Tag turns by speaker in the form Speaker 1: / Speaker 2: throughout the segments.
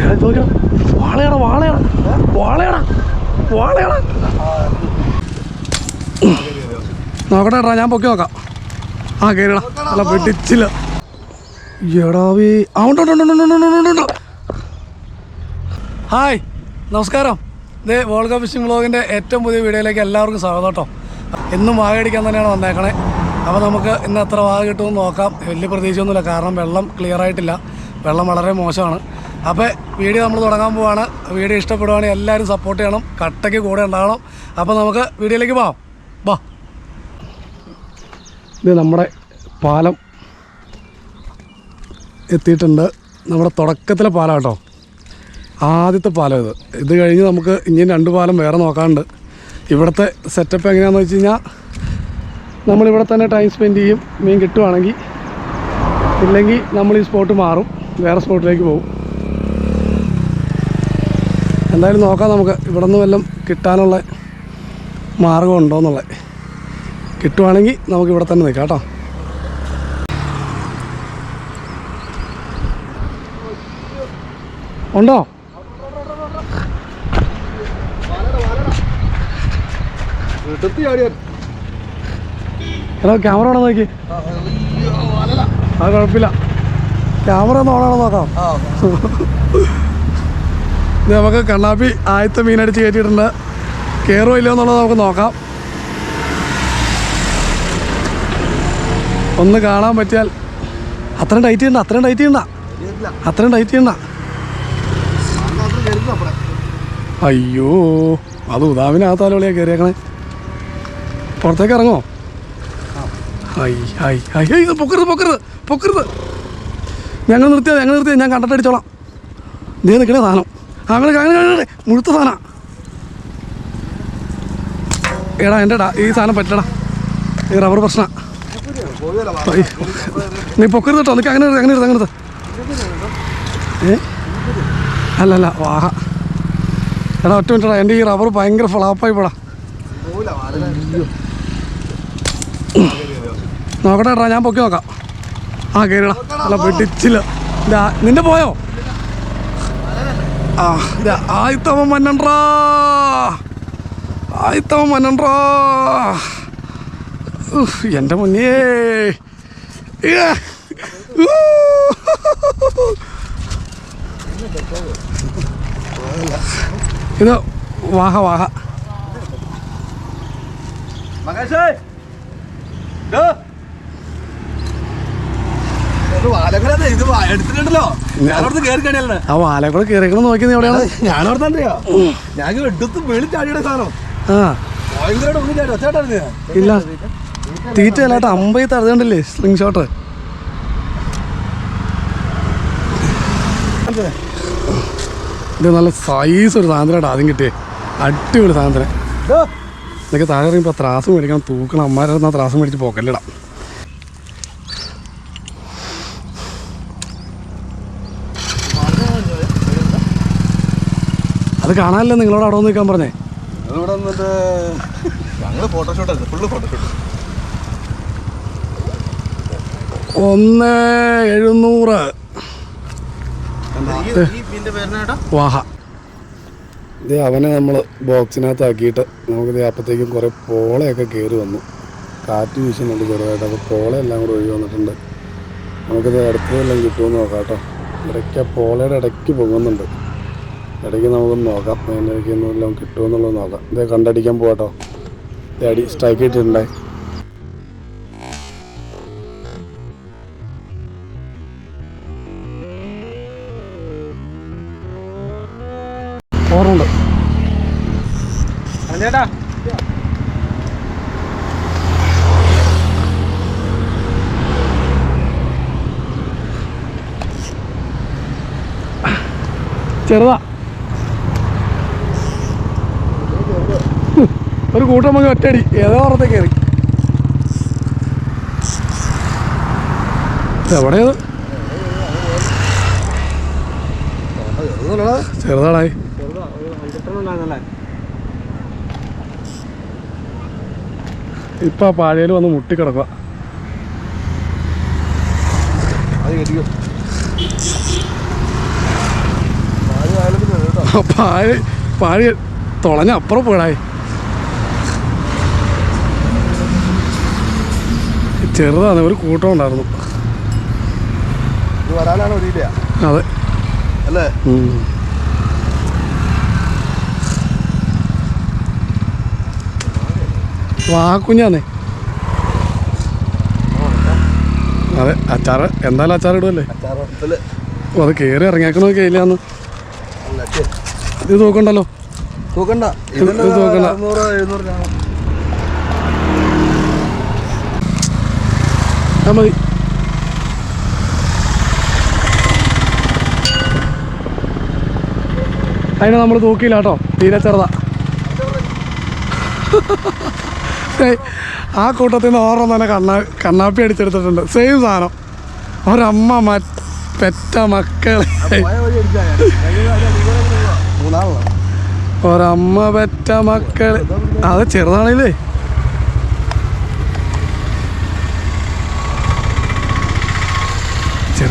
Speaker 1: ഞാൻ ചോദിക്കണം വാളയാടാ വാളയാടാ. വാളയാടാ വാളയാടാ. നോക്കട്ടെ ഏട്ടാ ഞാൻ പൊക്കി നോക്കാം. ആ കയറിടാ അല്ല വെട്ടിച്ചില്ല. എടാവി ആ ഉണ്ടോ ഹായ് നമസ്കാരം. ഇതേ വേൾഡ് കപ്പ് ഫിഷിംഗ് വ്ളോഗിന്റെ ഏറ്റവും പുതിയ വീഡിയോയിലേക്ക് എല്ലാവർക്കും സ്വാഗതം കേട്ടോ. എന്നും വാഴ അടിക്കാൻ തന്നെയാണ് വന്നേക്കണേ. അപ്പോൾ നമുക്ക് ഇന്ന് എത്ര വാഗ കിട്ടുമെന്ന് നോക്കാം. വലിയ പ്രതീക്ഷയൊന്നുമില്ല. കാരണം വെള്ളം ക്ലിയർ ആയിട്ടില്ല. വെള്ളം വളരെ മോശമാണ്. അപ്പോൾ വീഡിയോ നമ്മൾ തുടങ്ങാൻ പോവാണ്. വീഡിയോ ഇഷ്ടപ്പെടുവാണെങ്കിൽ എല്ലാവരും സപ്പോർട്ട് ചെയ്യണം. കട്ടയ്ക്ക് കൂടെ ഉണ്ടാവണം അപ്പോൾ നമുക്ക് വീഡിയോയിലേക്ക് പോവാം. വാ. ഇത് നമ്മുടെ പാലം എത്തിയിട്ടുണ്ട്. നമ്മുടെ തുടക്കത്തിലെ പാലം കേട്ടോ. ആദ്യത്തെ പാലം ഇത്. ഇത് കഴിഞ്ഞ് നമുക്ക് ഇനിയും രണ്ട് പാലം വേറെ നോക്കാണ്ട് ഇവിടുത്തെ സെറ്റപ്പ് എങ്ങനെയാണെന്ന് വെച്ച് കഴിഞ്ഞാൽ നമ്മളിവിടെ തന്നെ ടൈം സ്പെൻഡ് ചെയ്യും. മീൻ കിട്ടുവാണെങ്കിൽ ഇല്ലെങ്കിൽ നമ്മൾ ഈ സ്പോട്ട് മാറും. വേറെ സ്പോട്ടിലേക്ക് പോകും. എന്തായാലും നോക്കാം നമുക്ക്. ഇവിടെ നിന്ന് വല്ലതും കിട്ടാനുള്ള മാർഗം ഉണ്ടോ കിട്ടുവാണെങ്കിൽ നമുക്ക് ഇവിടെ തന്നെ നിൽക്കാം കേട്ടോ. ഉണ്ടോ? ഹലോ ക്യാമറ ഓണോ നോക്കി? അത് കുഴപ്പമില്ല. ക്യാമറ ഒന്ന് ഓണാണോ നോക്കാം? നമുക്ക് കണ്ണാപ്പി ആദ്യത്തെ മീനടിച്ച് കയറ്റിയിട്ടുണ്ട്. കയറോ ഇല്ലയോ എന്നുള്ളത് നമുക്ക് നോക്കാം. ഒന്ന് കാണാൻ പറ്റിയാൽ അത്രയും ടൈറ്റ് ചെയ്യണ്ട അത്രയും ടൈറ്റ് ചെയ്യണ്ട. അത്രയും ടൈറ്റ് ചെയ്യണ്ട. അയ്യോ അത് ഉദാവിനകത്താലോ വിളിയാ കയറിയേക്കണേ പുറത്തേക്ക് ഇറങ്ങോ? പൊക്കരുത് പൊക്കരുത് പൊക്കരുത്. ഞങ്ങൾ നിർത്തിയാ ഞങ്ങൾ നിർത്തിയാ ഞാൻ കണ്ടിട്ട് അടിച്ചോളാം. നീ നിൽക്കണേ സാധനം. അങ്ങനെ അങ്ങനെ മുഴുത്ത സാധനം. എടാ എന്റെ ഈ സാധനം പറ്റടാ ഈ റബ്ബർ പ്രശ്ന. നീ പൊക്കരുത് കേട്ടോ നിനക്ക് അങ്ങനെ അങ്ങനെ ഇരുത്ത്, അങ്ങനെ ഇരുത്ത്. ഏ? അല്ല അല്ല വാഹ. എടാ ഒറ്റ മിനിറ്റടാ. എന്റെ ഈ റബ്ബർ ഭയങ്കര ഫ്ലാപ്പായി പോടാ. നോക്കട്ടെ ഞാൻ പൊക്കി നോക്കാം. ആ കയറിടാ അല്ല വെട്ടിച്ചില്ല നിന്റെ പോയോ? ആ ഇതാ, ആയിത്തവൻ മന്നണ്ടാ ആയിത്തവൻ മന്നണ്ടാ ഉഫ്, എന്റെ മുന്നേ. ഇത് വാഹ വാഹ.
Speaker 2: ഇത്
Speaker 1: ആ വാല കൂടെ കയറിക്കണം നോക്കി നീ എവിടെയാണ്?
Speaker 2: തന്നെയാ ഞാൻ എടുത്ത് വെളിച്ചാടിയുടെ സാധനം.
Speaker 1: ആ. ഇല്ല. തീറ്റ അല്ലാട്ട് അമ്പത് തറുതുണ്ടല്ലേ സ്ലിംഗ് ഷോട്ട് ഇത് നല്ല സൈസ് ഒരു സാധനമായിട്ട് ആദ്യം കിട്ടിയേ. അടിപൊളി സാധനം ഇതൊക്കെ താഴെ ഇറങ്ങിയപ്പോൾ ത്രാസ് മേടിക്കണം. തൂക്കണം. അമ്മാരെ ത്രാസ് മേടിച്ച് പോക്കല്ലിടാം അത് കാണാനല്ലേ നിങ്ങളോട് അവിടെ നിൽക്കാൻ പറഞ്ഞേ?
Speaker 2: വന്നിട്ട് ഫുള്ള് ഫോട്ടോഷൂട്ട്
Speaker 1: ഒന്ന് എഴുന്നൂറ്. വാഹ. ഇത് അവനെ നമ്മൾ ബോക്സിനകത്താക്കിയിട്ട് നമുക്കിത് അപ്പോഴത്തേക്കും കുറേ പോളയൊക്കെ കയറി വന്നു. കാറ്റ് വീശുന്നുണ്ട് ചെറുതായിട്ട് അപ്പോൾ പോളയെല്ലാം കൂടെ ഒഴുകി വന്നിട്ടുണ്ട്. നമുക്കിത് അടുത്തതെല്ലാം കിട്ടുമെന്ന് നോക്കാം കേട്ടോ. ഇടയ്ക്ക് ആ പോളയുടെ ഇടയ്ക്ക് പൊങ്ങുന്നുണ്ട്. ഇടയ്ക്ക് നമുക്കൊന്ന് നോക്കാം. അതിന്റെ ഇടയ്ക്ക് എല്ലാം കിട്ടുമെന്നുള്ളത് നോക്കാം. ഇത് കണ്ടടിക്കാൻ പോകട്ടോ ഇത് അടി സ്ട്രൈക്ക് ഇട്ടിട്ടുണ്ടേ. ഓർമ്മയുണ്ട്.
Speaker 2: ചേട്ടാ
Speaker 1: ചെറുതാ. ഒരു കൂട്ടം നമുക്ക് ഒറ്റടി ഏതോ ഓർത്തെ കയറി. എവിടെയത് ചെറുതാടായി ഇപ്പൊ ആ പാഴയിൽ വന്ന് മുട്ടിക്കിടക്കുക പാഴ് പാഴ് തുളഞ്ഞ അപ്പുറം പോടായി ചെറുതാണ് ഒരു കൂട്ടം ഉണ്ടായിരുന്നു.
Speaker 2: വരാനാണ്
Speaker 1: അതെ.
Speaker 2: അല്ലേ.
Speaker 1: വാക്കുഞ്ഞാന്നേ അതെ അച്ചാറ് എന്തായാലും അച്ചാർ ഇടുമല്ലേ അത് കയറി ഇറങ്ങിയാക്കണോ
Speaker 2: കയ്യിലാന്ന്.
Speaker 1: ഇത് നോക്കണ്ടല്ലോ
Speaker 2: തൂക്കണ്ട.
Speaker 1: ഇത് തൂക്കണ്ട. മതി അതിനെ നമ്മൾ തൂക്കിയില്ല കേട്ടോ. തീരെ ചെറുതാ. ആ കൂട്ടത്തിൽ നിന്ന് ഓർമ്മ തന്നെ കണ്ണാ കണ്ണാപ്പി അടിച്ചെടുത്തിട്ടുണ്ട്. സെയിം സാധനം. ഒരമ്മ മ പെറ്റ മക്കളെ. ഒരമ്മ പെറ്റ മക്കളെ. അത് ചെറുതാണല്ലേ?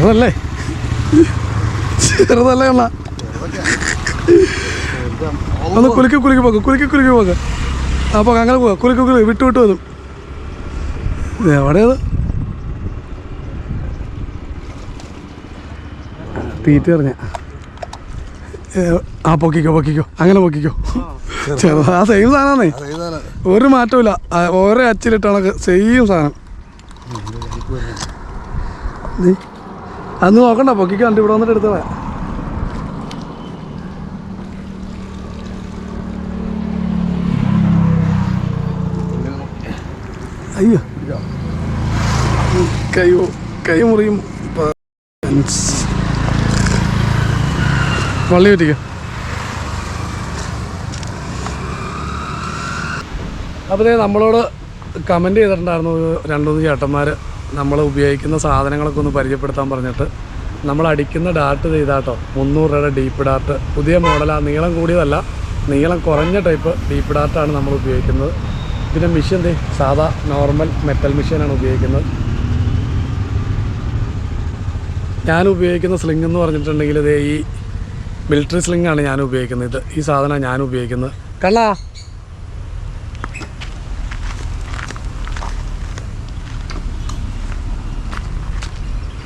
Speaker 1: ചെറുതല്ലേ? ചെറുതല്ലേ ഉള്ള ഒന്ന് കുലുക്കി കുലുക്കി പോക്ക് കുലുക്കി കുലുക്കി പോക്ക്. അപ്പോൾ അങ്ങനെ പോവാ കുലുക്കി കുലുക്കി. വിട്ടു വിട്ടു വന്നു. എവിടെയത് തീറ്റ എറിഞ്ഞ. ആ പൊക്കിക്കോ പൊക്കിക്കോ. അങ്ങനെ പൊക്കിക്കോ. ചെറുതാ ആ സെയിം സാധനമാണേ ഒരു മാറ്റമില്ല ഓരോ അച്ചിലിട്ടാണ് സെയിം സാധനം. നീ അന്ന് നോക്കണ്ട പൊക്കിക്ക് കണ്ട് ഇവിടെ വന്നിട്ട് എടുത്തതാ അയ്യോ. കൈ കൈ മുറിയും. വള്ളി പറ്റിക്കോ? അപ്പോൾ നമ്മളോട് കമന്റ് ചെയ്തിട്ടുണ്ടായിരുന്നു രണ്ട് മൂന്ന് ചേട്ടന്മാർ നമ്മൾ ഉപയോഗിക്കുന്ന സാധനങ്ങളൊക്കെ ഒന്ന് പരിചയപ്പെടുത്താൻ പറഞ്ഞിട്ട് നമ്മൾ അടിക്കുന്ന ഡാർട്ട് ചെയ്താട്ടോ മുന്നൂറ് രൂപയുടെ ഡീപ്പ് ഡാർട്ട് പുതിയ മോഡലാണ് നീളം കൂടിയതല്ല. നീളം കുറഞ്ഞ ടൈപ്പ് ഡീപ്പ് ഡാർട്ടാണ് നമ്മൾ ഉപയോഗിക്കുന്നത്. പിന്നെ മെഷീൻ ദേ സാധാ നോർമൽ മെറ്റൽ മെഷീനാണ് ഉപയോഗിക്കുന്നത്. ഞാൻ ഉപയോഗിക്കുന്ന സ്ലിംഗ് എന്ന് പറഞ്ഞിട്ടുണ്ടെങ്കിൽ ഇതേ ഈ മിലിറ്ററി ആണ് ഞാൻ ഉപയോഗിക്കുന്നത്. ഇത് ഈ സാധനമാണ് ഞാൻ ഉപയോഗിക്കുന്നത്. കള്ളാ!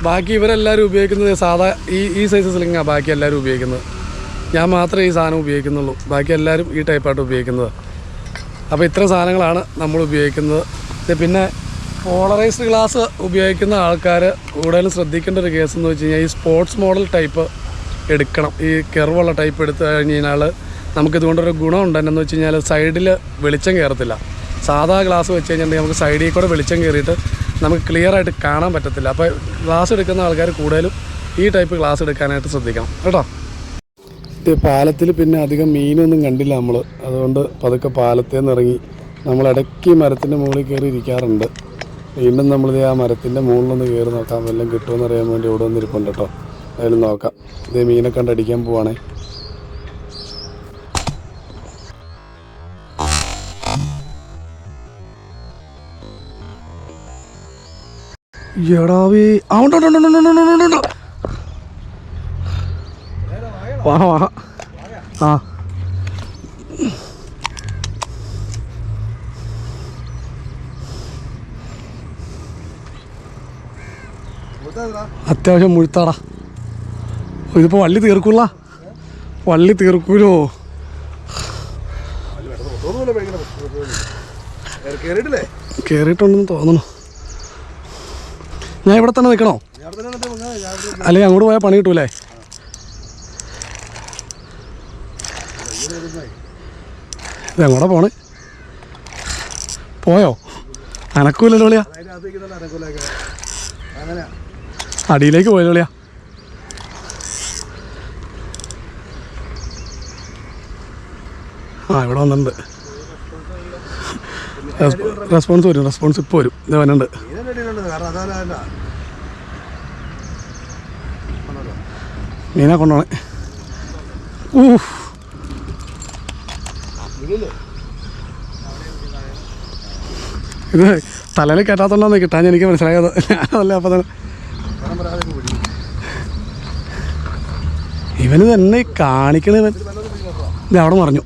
Speaker 1: ബാക്കി ഇവരെല്ലാവരും ഉപയോഗിക്കുന്നത് സാധാ ഈ ഈ സൈസ് സ്ലിങ്ങാണ് ബാക്കി എല്ലാവരും ഉപയോഗിക്കുന്നത്. ഞാൻ മാത്രമേ ഈ സാധനം ഉപയോഗിക്കുന്നുള്ളൂ. ബാക്കി എല്ലാവരും ഈ ടൈപ്പായിട്ട് ഉപയോഗിക്കുന്നത്. അപ്പോൾ ഇത്ര സാധനങ്ങളാണ് നമ്മൾ ഉപയോഗിക്കുന്നത്. പിന്നെ പോളറൈസ്ഡ് ഗ്ലാസ് ഉപയോഗിക്കുന്ന ആൾക്കാർ കൂടുതലും ശ്രദ്ധിക്കേണ്ട ഒരു കേസ് എന്ന് വെച്ച് കഴിഞ്ഞാൽ ഈ സ്പോർട്സ് മോഡൽ ടൈപ്പ് എടുക്കണം. ഈ കെർവുള്ള ടൈപ്പ് എടുത്തു കഴിഞ്ഞ് കഴിഞ്ഞാൽ നമുക്കിതുകൊണ്ടൊരു ഗുണം എന്നു വെച്ച് കഴിഞ്ഞാൽ സൈഡിൽ വെളിച്ചം കയറത്തില്ല സാധാ ഗ്ലാസ് വെച്ച് കഴിഞ്ഞിട്ടുണ്ടെങ്കിൽ നമുക്ക് സൈഡിൽ കൂടെ വെളിച്ചം കയറിയിട്ട് നമുക്ക് ക്ലിയർ ആയിട്ട് കാണാൻ പറ്റത്തില്ല. അപ്പോൾ ക്ലാസ് എടുക്കുന്ന ആൾക്കാർ കൂടുതലും ഈ ടൈപ്പ് ക്ലാസ് എടുക്കാനായിട്ട് ശ്രദ്ധിക്കണം. കേട്ടോ? പാലത്തിൽ പിന്നെ അധികം മീനൊന്നും കണ്ടില്ല നമ്മൾ അതുകൊണ്ട് പതുക്കെ പാലത്തിൽ നിന്ന് ഇറങ്ങി നമ്മൾ ഇടയ്ക്ക് മരത്തിന്റെ മുകളിൽ കയറി ഇരിക്കാറുണ്ട്. വീണ്ടും നമ്മൾ ആ മരത്തിന്റെ മുകളിലൊന്ന് കയറി നോക്കാം. വല്ലതും കിട്ടുമെന്ന് അറിയാൻ വേണ്ടി ഇവിടെ വന്നിരിപ്പുണ്ട് കേട്ടോ. അതിൽ നോക്കാം. ഇതേ മീനെ കണ്ടടിക്കാൻ പോവാണേ. ഉണ്ട് ഉണ്ട്. വാ വാ. ആ. അത്യാവശ്യം മുഴുത്താടാ. ഇതിപ്പോൾ വള്ളി തീർക്കൂല. വള്ളി തീർക്കൂലോ. കേറിയിട്ടുണ്ടെന്ന് തോന്നണോ ഞാൻ ഇവിടെ തന്നെ നിൽക്കണോ? അല്ലെ അങ്ങോട്ട് പോയാൽ പണി കിട്ടൂലേ? ഇതെങ്ങോട്ടാ പോണ്? പോയോ? അനക്കൂലല്ലോ വിളിയാ. അടിയിലേക്ക് പോയല്ലോ വിളിയാ. ആ ഇവിടെ വന്നിട്ടുണ്ട്. റെസ്പോൺസ് വരും റെസ്പോൺസ് ഇപ്പോൾ വരും. ഇത് വന്നിട്ടുണ്ട്.
Speaker 2: മീനാ
Speaker 1: കൊണ്ടോണെ.
Speaker 2: ഊഹ്.
Speaker 1: ഇത് തലയിൽ കെട്ടാത്തോണ്ടാന്ന് കിട്ടാൻ എനിക്ക് മനസ്സിലായത്. അല്ല അപ്പൊ തന്നെ. ഇവന് തന്നെ കാണിക്കണ അവിടെ മറിഞ്ഞു.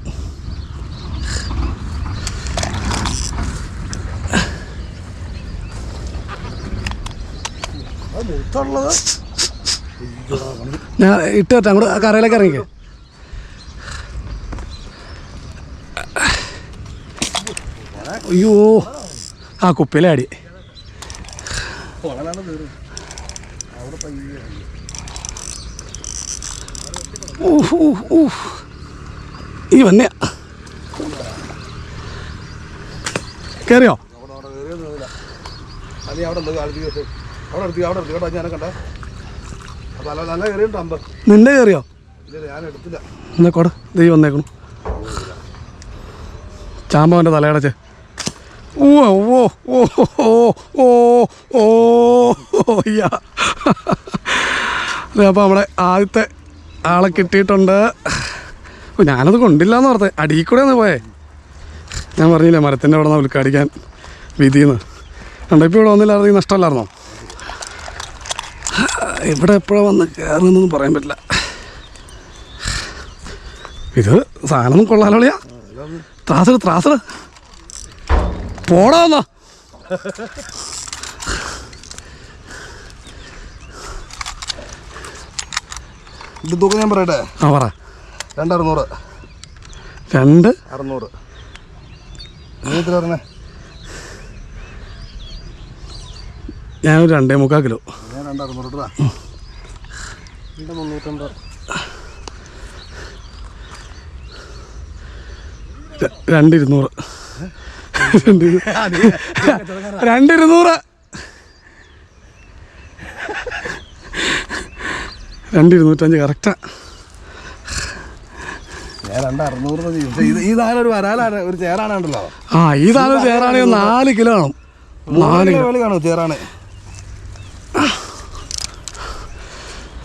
Speaker 2: മുത്തുള്ളത്
Speaker 1: ഞാൻ ഇട്ട് വെച്ചാൽ അങ്ങോട്ട് കറയിലേക്ക് കരയിലേക്ക് ഇറങ്ങിക്കേ. അയ്യോ. ആ
Speaker 2: കുപ്പിയിലാടി.
Speaker 1: ഈ വന്ന കേറിയോ. ഈ വന്നെ കയറിയോ
Speaker 2: അവിടെ അവിടെ കയറിയൊന്നുമില്ല അല്ലെങ്കിൽ അവിടെ ഉണ്ട് കാലത്ത് കേട്ട് അവിടെ എടുത്തി അവിടെ എടുത്തി കേട്ടോ ഞാൻ കണ്ടേ. അപ്പോൾ അല്ല നല്ല കയറിയുണ്ട് അമ്പ്.
Speaker 1: നിന്റെ കയറിയോ?
Speaker 2: ഇല്ല ഞാൻ എടുത്തില്ല.
Speaker 1: എന്നാ കൊട. ദൈവം വന്നേക്കണു. ചാമ്പവന്റെ തലയടച്ച് ഓ ഓ ഓ ഓ ഓ ഓ ഓ യ്യാ അപ്പോൾ നമ്മുടെ ആദ്യത്തെ ആളെ കിട്ടിയിട്ടുണ്ട്. ഞാനത് കൊണ്ടില്ല എന്ന് പറഞ്ഞത് അടിയിൽ കൂടെ ഒന്ന് പോയേ. ഞാൻ പറഞ്ഞില്ലേ മരത്തിന്റെ അവിടെ നിന്ന് ഉൽക്കാടിക്കാൻ വിധിയെന്ന് കണ്ടപ്പോൾ ഇവിടെ വന്നില്ലായിരുന്നെങ്കിൽ നഷ്ടമല്ലായിരുന്നോ? ഇവിടെ എപ്പോഴാണ് വന്ന് കയറുന്നതെന്ന് പറയാൻ പറ്റില്ല. ഇത് സാധനം കൊള്ളാലോളിയാ. ത്രാസട് ത്രാസട് പോടാ എന്നാ
Speaker 2: ഇത് തൂക്കം ഞാൻ പറയട്ടെ?
Speaker 1: ആ പറ.
Speaker 2: രണ്ട് അറുന്നൂറ്.
Speaker 1: രണ്ട്?
Speaker 2: അറുന്നൂറ്. പറഞ്ഞേ
Speaker 1: ഞാനൊരു രണ്ടേ മുക്കാൽ കിലോ.
Speaker 2: രണ്ട് അറുന്നൂറ് രൂപ. രണ്ട് മുന്നൂറ്റമ്പത്.
Speaker 1: രണ്ടിരുന്നൂറ്. രണ്ടിരു- രണ്ടിരുന്നൂറ്. രണ്ടിരുന്നൂറ്റഞ്ച് കറക്റ്റാ.
Speaker 2: ഈ സാധനം ഒരു വരാലാണ് ഒരു ചേറാണുണ്ടല്ലോ
Speaker 1: ആ ഈ സാധനം ചേരാണെങ്കിൽ നാല് കിലോ ആണ് നാല് കിലോ
Speaker 2: കാണും ചേറാണ്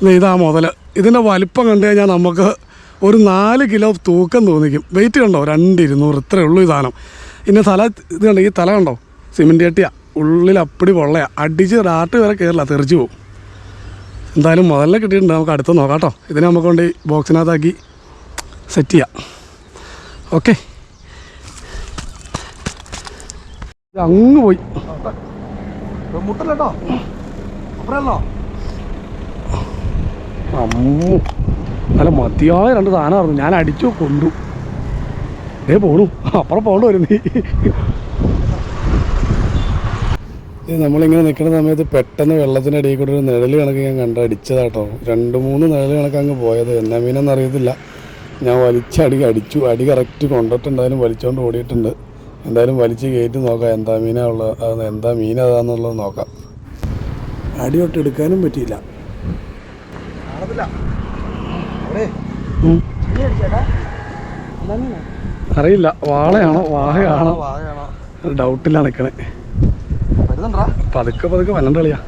Speaker 1: ഇതാ മുതൽ ഇതിന്റെ വലിപ്പം കണ്ടു കഴിഞ്ഞാൽ നമുക്ക് ഒരു നാല് കിലോ തൂക്കം തോന്നിക്കും. വെയിറ്റ് കണ്ടോ? രണ്ട് ഇരുന്നൂറ്. ഇത്രയേ ഉള്ളൂ ഈ സാധനം. ഇനി തല ഇത് കണ്ടോ? ഈ തല കണ്ടോ? സിമെന്റ് ചട്ടിയാണ് ഉള്ളിൽ അപ്പടി പൊള്ളയാ. അടിച്ച് റാട്ട് വരെ കയറില്ല തെറിച്ച് പോകും എന്തായാലും മുതലിനെ കിട്ടിയിട്ടുണ്ട്. നമുക്ക് അടുത്ത് നോക്കാം കേട്ടോ. ഇതിനെ നമുക്ക് കൊണ്ട് ബോക്സിനകത്താക്കി സെറ്റ് ചെയ്യാം. ഓക്കെ അങ്ങ് പോയി.
Speaker 2: മുട്ടല്ലോ അപ്പറല്ലോ
Speaker 1: അമ്മോ. നല്ല മതിയായ രണ്ട് സാധനമായിരുന്നു. ഞാൻ അടിച്ചു കൊണ്ടു. ദേ പോണു. അപ്പുറം പോകണ്ട വരും നീ. നമ്മളിങ്ങനെ നിൽക്കുന്ന സമയത്ത് പെട്ടെന്ന് വെള്ളത്തിന്റെ അടിയിൽ കൂടെ ഒരു നിഴൽ കണക്ക് ഞാൻ കണ്ടടിച്ചതാട്ടോ രണ്ട് മൂന്ന് നിഴൽ കണക്ക് അങ്ങ് പോയത്. എന്നാ മീനെന്ന് അറിയത്തില്ല. ഞാൻ വലിച്ചടി അടിച്ചു. അടി കറക്റ്റ് കൊണ്ടിട്ടുണ്ടായാലും വലിച്ചുകൊണ്ട് ഓടിയിട്ടുണ്ട്. എന്തായാലും വലിച്ച് കയറ്റി നോക്കാം. എന്താ മീനാ ഉള്ളത്? എന്താ മീൻ നോക്കാം. അടി എടുക്കാനും പറ്റിയില്ല. അറിയില്ല. വാളയാണോ? വാഹയാണോ ഡൗട്ടില്ല നിൽക്കണേ
Speaker 2: വരുന്നുണ്ടാ?
Speaker 1: പതുക്കെ പതുക്കെ വല്ലണ്ട കളിയാ.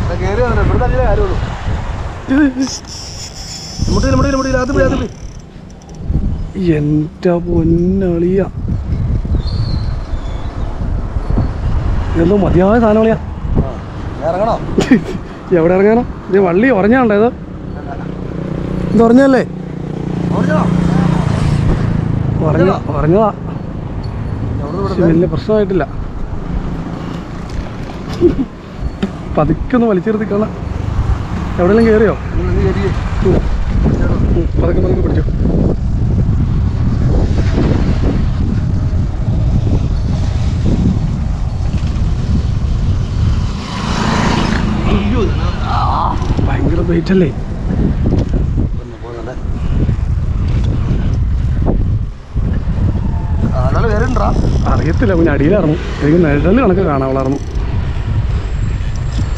Speaker 2: എന്റെ കയറി വന്നിട്ട് ഇവിടെ തന്നെ കാര്യമുള്ളൂ മുട്ടിയില്ല മുട്ടിയില്ല മുട്ടിയില്ല അത് പോയി അത് പോയി
Speaker 1: എന്റെ പൊന്നളിയ ഇതെന്തോ മതിയായ സാധനം കളിയാ
Speaker 2: ഇറങ്ങണോ?
Speaker 1: എവിടെ ഇറങ്ങാനോ? ഇത് വള്ളി ഉറഞ്ഞാണ്ടോ ഇത്? ഇത് ഉറഞ്ഞല്ലേ ഉറഞ്ഞ ഉറഞ്ഞതാ വലിയ പ്രശ്നമായിട്ടില്ല. പതുക്കൊന്ന് വലിച്ചെടുത്തി കാണാം. എവിടെയെങ്കിലും കയറിയേ? പതുക്കെ പതുക്കെ പിടിച്ചോ ഭയങ്കര വെയിറ്റ് അല്ലേ അറിയത്തില്ല പിന്നെ അടിയിലായിരുന്നു. എനിക്ക് നിഴൽ കണക്ക് കാണാവളായിരുന്നു.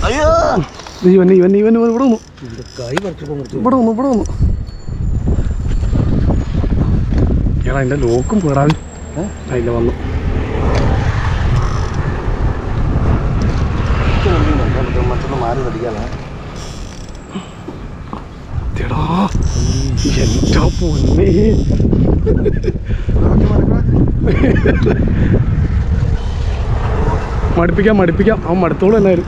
Speaker 2: അയ്യോ!
Speaker 1: ഇവൻ ഇവൻ ഇവൻ ഇവൻ ഇവിടെ വന്നു. ഇവിടെ വന്നു ഇവിടെ വന്നു. എടാ അതിന്റെ ലോക്കും പേടാവി അതിന്റെ വന്നു.
Speaker 2: മറ്റൊന്ന് മാറി
Speaker 1: എടാ എന്റെ പൊന്നേ മടുപ്പിക്കാം മടുപ്പിക്കാം. അവൻ മടുത്തോളൂ എല്ലാവരും.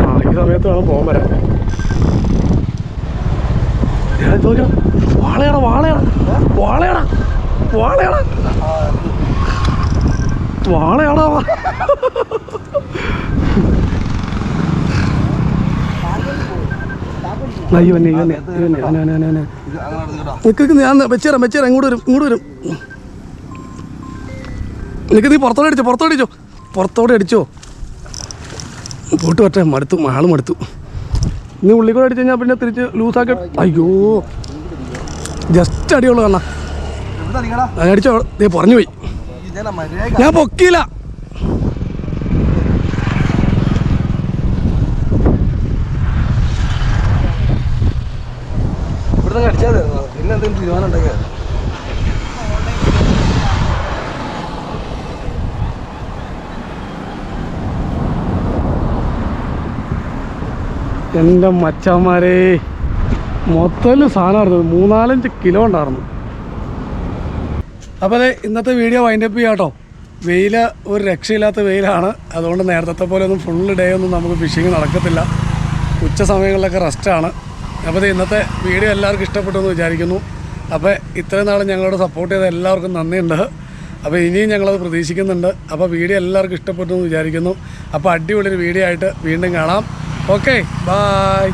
Speaker 1: ആ ഈ സമയത്ത് വേണം പോകാൻ വരാൻ. ഞാൻ ചോദിക്കണം വാളയട വാളയട. വാളയട വാളയട. വാളയടാ വാ. അയ്യോ എന്നെ ഇവനെ ഇവനെ അവനെ അവനെ നിൽക്ക് ഞാൻ വെച്ചേരാം വെച്ചേരാം ഇങ്ങോട്ട് വരും ഇങ്ങോട്ട് വരും. നിനക്ക് നീ പുറത്തോടെ അടിച്ചോ പുറത്തോടെ അടിച്ചോ. പുറത്തോടെ അടിച്ചോ. പോട്ട് പറ്റേ മടുത്തു ആൾ മടുത്തു. നീ ഉള്ളിക്കൂടെ അടിച്ചു കഴിഞ്ഞാൽ പിന്നെ തിരിച്ച് ലൂസാക്കി അയ്യോ. ജസ്റ്റ് അടിയുള്ളൂ കണ്ണ. അടിച്ചോ പറഞ്ഞു പോയി ഞാൻ പൊക്കിയില്ല.
Speaker 2: എന്തെങ്കിലും തീരുമാനം ഉണ്ടെങ്കിൽ
Speaker 1: എന്റെ മച്ചന്മാരെ മൊത്തത്തിൽ സാധനമായിരുന്നു മൂന്നാലഞ്ച് കിലോ ഉണ്ടായിരുന്നു. അപ്പോൾ അതെ ഇന്നത്തെ വീഡിയോ വൈൻഡപ്പ് ചെയ്യാം കേട്ടോ വെയിൽ ഒരു രക്ഷയില്ലാത്ത വെയിലാണ്. അതുകൊണ്ട് നേരത്തെ പോലെ ഒന്നും ഫുള്ള് ഡേ ഒന്നും നമുക്ക് ഫിഷിങ് നടക്കത്തില്ല. ഉച്ച സമയങ്ങളിലൊക്കെ റെസ്റ്റാണ് അപ്പോൾ ഇന്നത്തെ വീഡിയോ എല്ലാവർക്കും ഇഷ്ടപ്പെട്ടെന്ന് വിചാരിക്കുന്നു. അപ്പോൾ ഇത്രയും നാൾ ഞങ്ങളോട് സപ്പോർട്ട് ചെയ്ത എല്ലാവർക്കും നന്ദിയുണ്ട്. അപ്പോൾ ഇനിയും ഞങ്ങളത് പ്രതീക്ഷിക്കുന്നുണ്ട്. അപ്പോൾ വീഡിയോ എല്ലാവർക്കും ഇഷ്ടപ്പെട്ടു എന്ന് വിചാരിക്കുന്നു. അപ്പോൾ അടിപൊളി ഒരു വീഡിയോ ആയിട്ട് വീണ്ടും കാണാം. Okay bye